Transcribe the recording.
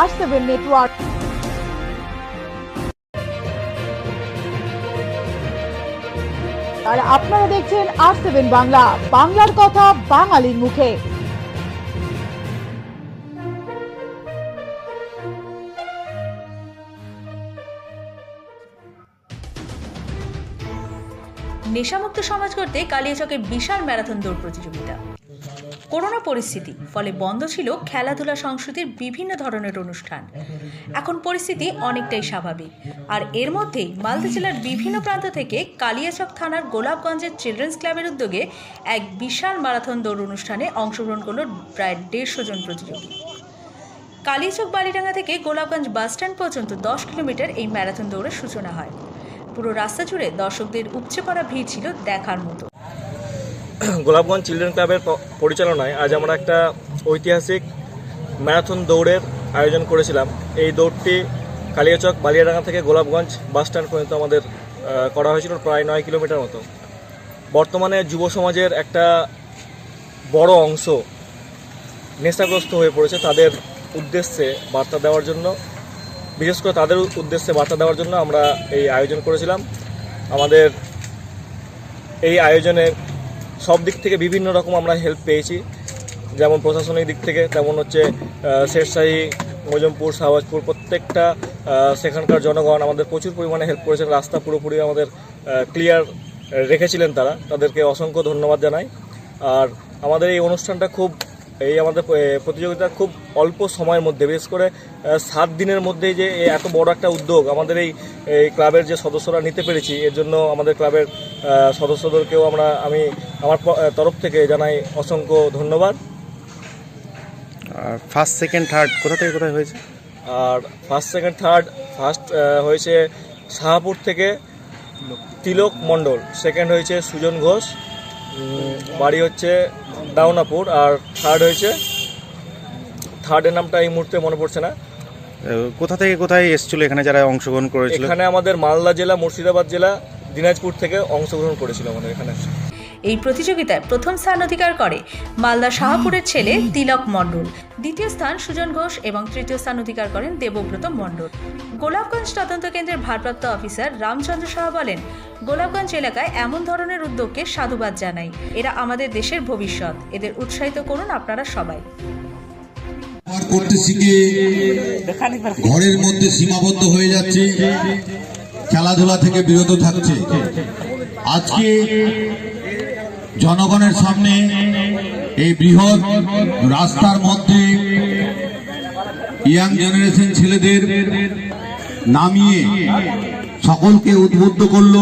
আর seven network আর আপনারা দেখছেন আর seven Bangla, বাংলার কথা বাঙালির মুখে। নেশামুক্ত সমাজ করতে কালিয়াচকের বিশাল ম্যারাথন দৌড় প্রতিযোগিতা। করোনা পরিস্থিতি, ফলে বন্ধ ছিল খেলাধুলা সংস্কৃতির বিভিন্ন ধরনের অনুষ্ঠান। এখন পরিস্থিতি অনেকটাই স্বাভাবিক। আর এর মধ্যেই মালদা জেলার বিভিন্ন প্রান্ত থেকে কালিয়াচক থানার গোলাপগঞ্জের চিলড্রেন্স ক্লাবের উদ্যোগে এক বিশাল ম্যারাথন দৌড় অনুষ্ঠানে অংশগ্রহণ করল প্রায় দেড়শো জন প্রতিযোগী। কালিয়াচক বালিডাঙ্গা থেকে গোলাপগঞ্জ বাসস্ট্যান্ড পর্যন্ত দশ কিলোমিটার এই ম্যারাথন দৌড়ের সূচনা হয়। পুরো রাস্তা জুড়ে দর্শকদের উপচে পড়া ভিড় ছিল দেখার মতো। গোলাপগঞ্জ চিলড্রেন ক্লাবের পরিচালনায় আজ আমরা একটা ঐতিহাসিক ম্যারাথন দৌড়ের আয়োজন করেছিলাম। এই দৌড়টি কালিয়াচক বালিয়াডাঙ্গা থেকে গোলাপগঞ্জ বাস স্ট্যান্ড পর্যন্ত আমাদের করা হয়েছিল প্রায় নয় কিলোমিটার মতো। বর্তমানে যুব সমাজের একটা বড় অংশ নেশাগ্রস্ত হয়ে পড়েছে তাদের উদ্দেশ্যে বার্তা দেওয়ার জন্য। বিশেষ করে তাদের উদ্দেশ্যে বার্তা দেওয়ার জন্য আমরা এই আয়োজন করেছিলাম। আমাদের এই আয়োজনে সব দিক থেকে বিভিন্ন রকম আমরা হেল্প পেয়েছি। যেমন প্রশাসনিক দিক থেকে, তেমন হচ্ছে শেরশাহী মজমপুর, শাহবাজপুর প্রত্যেকটা সেখানকার জনগণ আমাদের প্রচুর পরিমাণে হেল্প করেছেন। রাস্তা পুরোপুরি আমাদের ক্লিয়ার রেখেছিলেন তারা। তাদেরকে অসংখ্য ধন্যবাদ জানাই। আর আমাদের এই অনুষ্ঠানটা খুব এই আমাদের প্রতিযোগিতা খুব অল্প সময়ের মধ্যে বিশেষ করে সাত দিনের মধ্যেই যে এত বড় একটা উদ্যোগ আমাদের এই এই ক্লাবের যে সদস্যরা নিতে পেরেছি এর জন্য আমাদের ক্লাবের সদস্যদেরকেও আমরা আমি আমার তরফ থেকে জানাই অসংখ্য ধন্যবাদ। আর ফার্স্ট সেকেন্ড থার্ড কোথা থেকে কোথায় হয়েছে? আর ফার্স্ট সেকেন্ড থার্ড ফার্স্ট হয়েছে শাহাপুর থেকে তিলক মণ্ডল সেকেন্ড হয়েছে সুজন ঘোষ বাড়ি হচ্ছে দাউনাপুর আর থার্ড হয়েছে। থার্ডের নামটা এই মুহূর্তে মনে পড়ছে না। কোথা থেকে কোথায় এসেছিল? এখানে যারা অংশগ্রহণ করেছিল? এখানে আমাদের মালদা জেলা মুর্শিদাবাদ জেলা দিনাজপুর থেকে অংশগ্রহণ করেছিল আমাদের এখানে। এই প্রতিযোগিতায় প্রথম স্থান অধিকার করে মালদা শাহপুরের ছেলে তিলক মণ্ডল। দ্বিতীয় স্থান সুজন ঘোষ এবং তৃতীয় স্থান অধিকার করেন দেবব্রত মণ্ডল। গোলাপগঞ্জ তদন্ত কেন্দ্রের ভারপ্রাপ্ত অফিসার রামচন্দ্র সাহা বলেন, গোলাপগঞ্জ এলাকায় এমন ধরনের উদ্যোগকে সাধুবাদ জানাই। এরা আমাদের দেশের ভবিষ্যৎ। এদের উৎসাহিত করুন আপনারা সবাই। করতে শিখে ঘরের মধ্যে সীমাবদ্ধ হয়ে যাচ্ছে। খেলাধুলা থেকে বিরত থাকছে। আজকে জনগণের সামনে এই বৃহৎ রাস্তার মধ্যে ইয়াং জেনারেশন ছেলেদের নামিয়ে সকলকে উদ্বুদ্ধ করল।